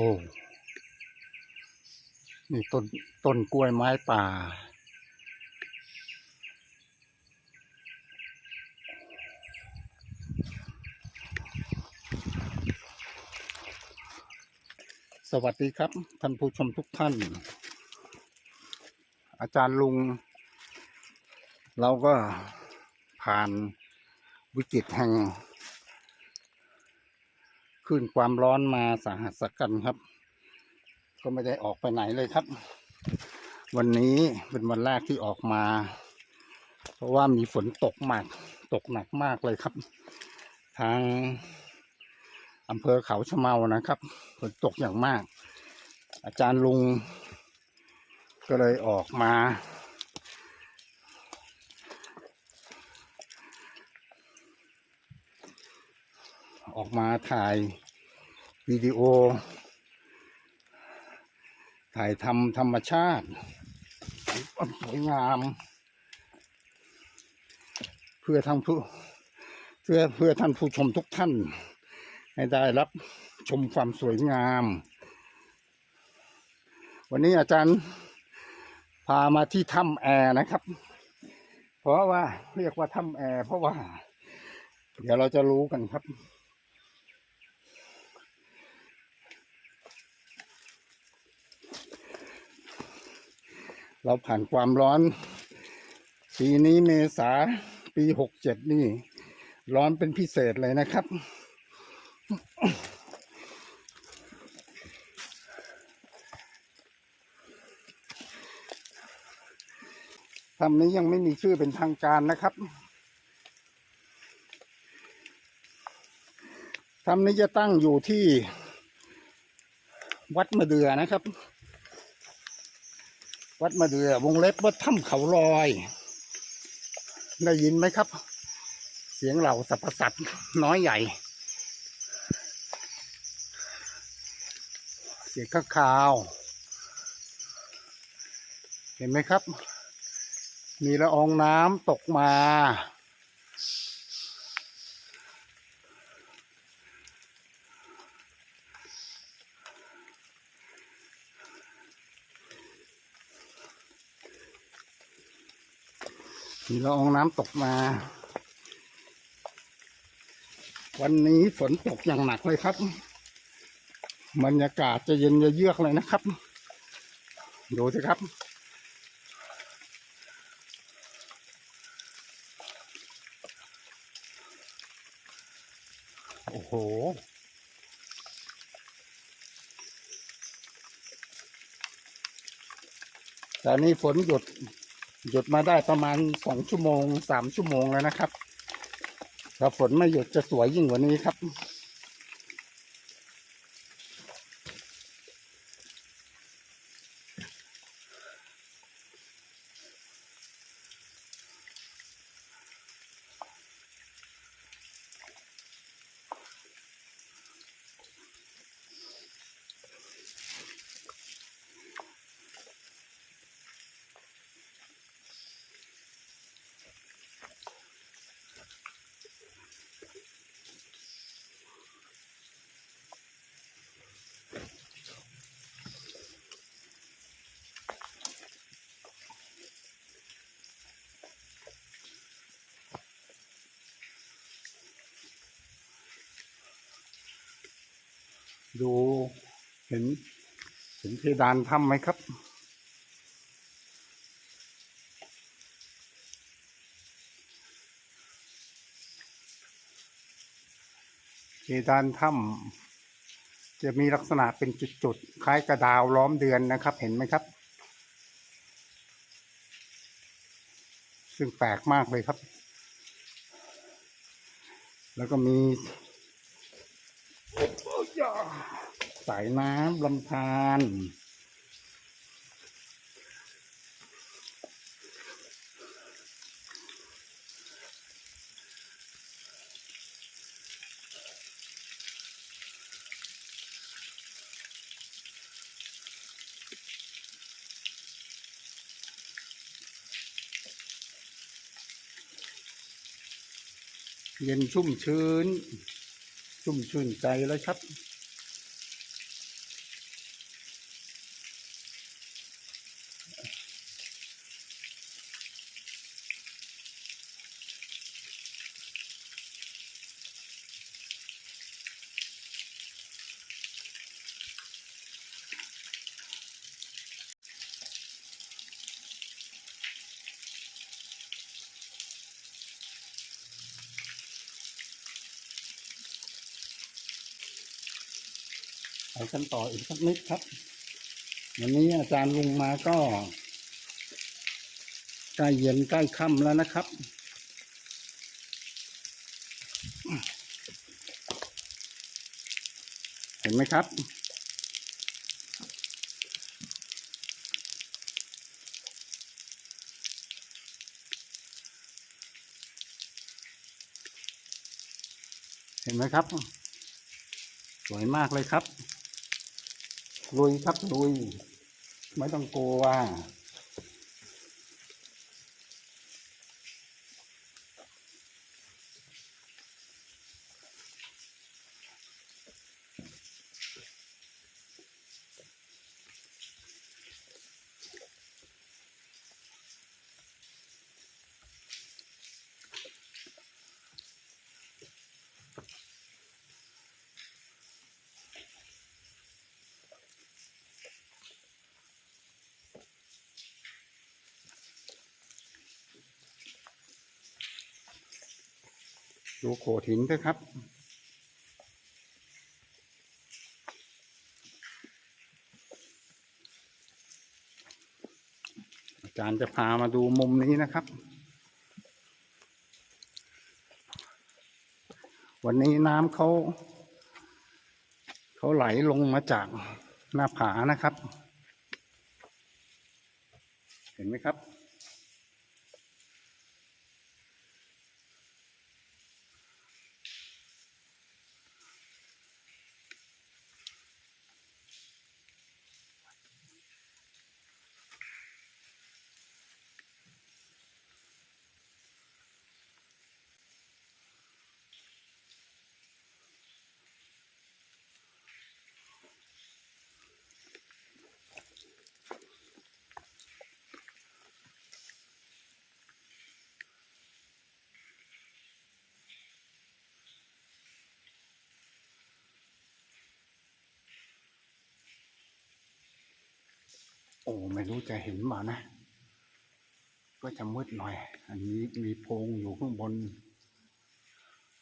โอ้นี่ต้นต้นกล้วยไม้ป่า สวัสดีครับ ท่านผู้ชมทุกท่าน อาจารย์ลุง เราก็ผ่านวิกฤตแห่ง คลื่นความร้อนมาสาหัสกันครับ ก็ไม่ได้ออกไปไหนเลยครับ วันนี้เป็นวันแรกที่ออกมา เพราะว่ามีฝนตกมาก ตกหนักมากเลยครับ ทางอำเภอเขาชะเมานะครับฝนตกอย่างมาก อาจารย์ลุงก็เลยออกมา ออกมาถ่ายวิดีโอ ถ่ายทำธรรมชาติสวยงาม เพื่อท่านผู้เพื่อเพื่อท่านผู้ชมทุกท่าน ให้ได้รับชมความสวยงาม วันนี้อาจารย์พามาที่ถ้ำแอร์นะครับ เพราะว่าเรียกว่าถ้ำแอร์เพราะว่า เดี๋ยวเราจะรู้กันครับ เราผ่านความร้อน ปีนี้เมษาปีหกเจ็ดนี่ ร้อนเป็นพิเศษเลยนะครับ ทำนี้ยังไม่มีชื่อเป็นทางการนะครับทำนี้จะตั้งอยู่ที่วัดมะเดือนะครับ วัดมะเดือวงเล็บวัดถ้ำเขาลอย ได้ยินไหมครับ เสียงเหล่าสรรพสัตว์น้อยใหญ่ เสียงข้าคาว เห็นไหมครับ มีละอองน้ำตกมา มีละอองน้ำตกมา วันนี้ฝนตกอย่างหนักเลยครับบรรยากาศจะเย็นจะเยือกเลยนะครับ ดูสิครับ โอ้โห แต่นี่ฝนหยุด หยุดมาได้ประมาณสองชั่วโมงสามชั่วโมงแล้วนะครับ ถ้าฝนไม่หยุดจะสวยยิ่งกว่านี้ครับ ดูเห็นเห็นเพดานถ้ำไหมครับ เพดานถ้ำจะมีลักษณะเป็นจุดๆ คล้ายกระดาวล้อมเดือนนะครับ เห็นไหมครับ ซึ่งแปลกมากเลยครับ แล้วก็มี สายน้ำลำธารเย็นชุ่มชื้น ชุ่มชื่นใจแล้วครับ กันต่ออีกสักนิดครับ วันนี้อาจารย์ลุงมาก็ใกล้เย็นใกล้ค่ำแล้วนะครับ เห็นไหมครับ เห็นไหมครับ สวยมากเลยครับ ลุยครับลุย ไม่ต้องกลัว ดูโขดหินด้วยครับ อาจารย์จะพามาดูมุมนี้นะครับ วันนี้น้ำเขา เขาไหลลงมาจากหน้าผานะครับ เห็นไหมครับ โอ้ไม่รู้จะเห็นมานะ ก็จะมืดหน่อย อันนี้มีโพรงอยู่ข้างบน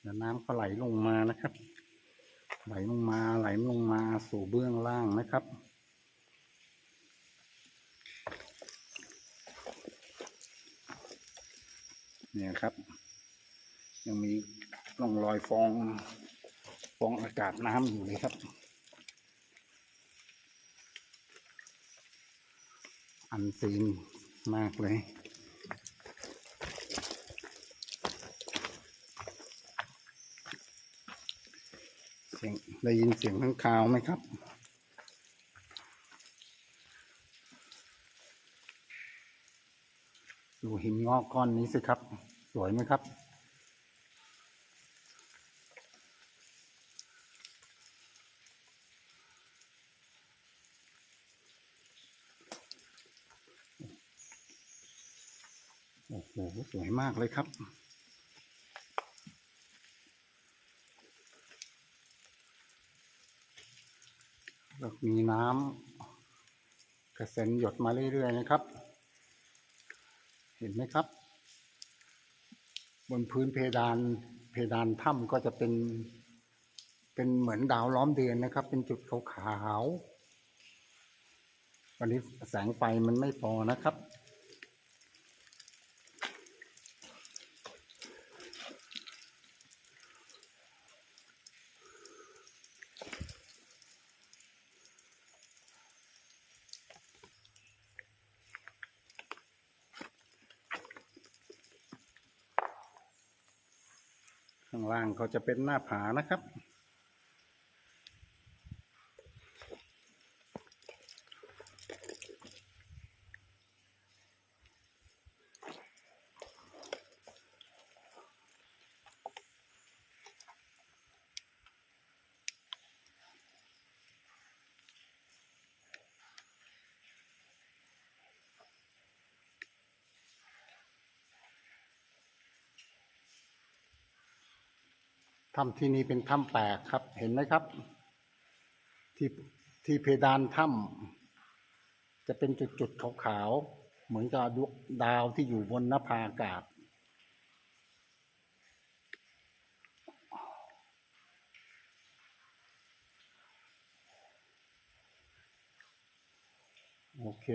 แล้วน้ำก็ไหลลงมานะครับ ไหลลงมาไหลลงมาสู่เบื้องล่างนะครับเนี่ยครับ ยังมีร่องรอยฟองฟองอากาศน้ำอยู่เลยครับ อันซีนมากเลยเสียงได้ยินเสียงข้างคาวไหมครับดูหินงอกก้อนนี้สิครับ สวยไหมครับ โอ้โห สวยมากเลยครับ แล้วมีน้ำกระเซ็นหยดมาเรื่อยๆนะครับ เห็นไหมครับ บนพื้นเพดานเพดานถ้ำก็จะเป็นเป็นเหมือนดาวล้อมเดือนนะครับ เป็นจุดขาวๆวันนี้แสงไฟมันไม่พอนะครับ ข้างล่างเขาจะเป็นหน้าผานะครับ ถ้ำที่นี่เป็นถ้ำแปลกครับ เห็นไหมครับ ที่ที่เพดานถ้ำจะเป็นจุดๆขาวๆเหมือนกับดวงดาวที่อยู่บนนภาอากาศโอเค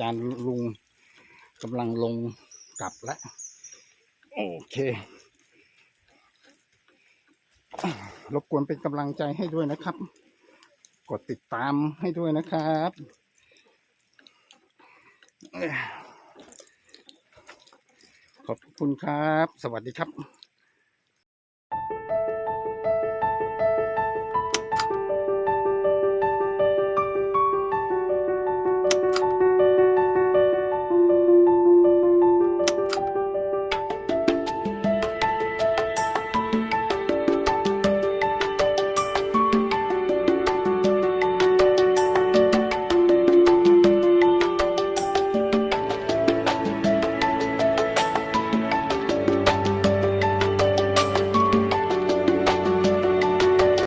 จารย์ลุงกำลังลงกลับแล้วโอเค รบกวนเป็นกำลังใจให้ด้วยนะครับ กดติดตามให้ด้วยนะครับขอบคุณครับ สวัสดีครับ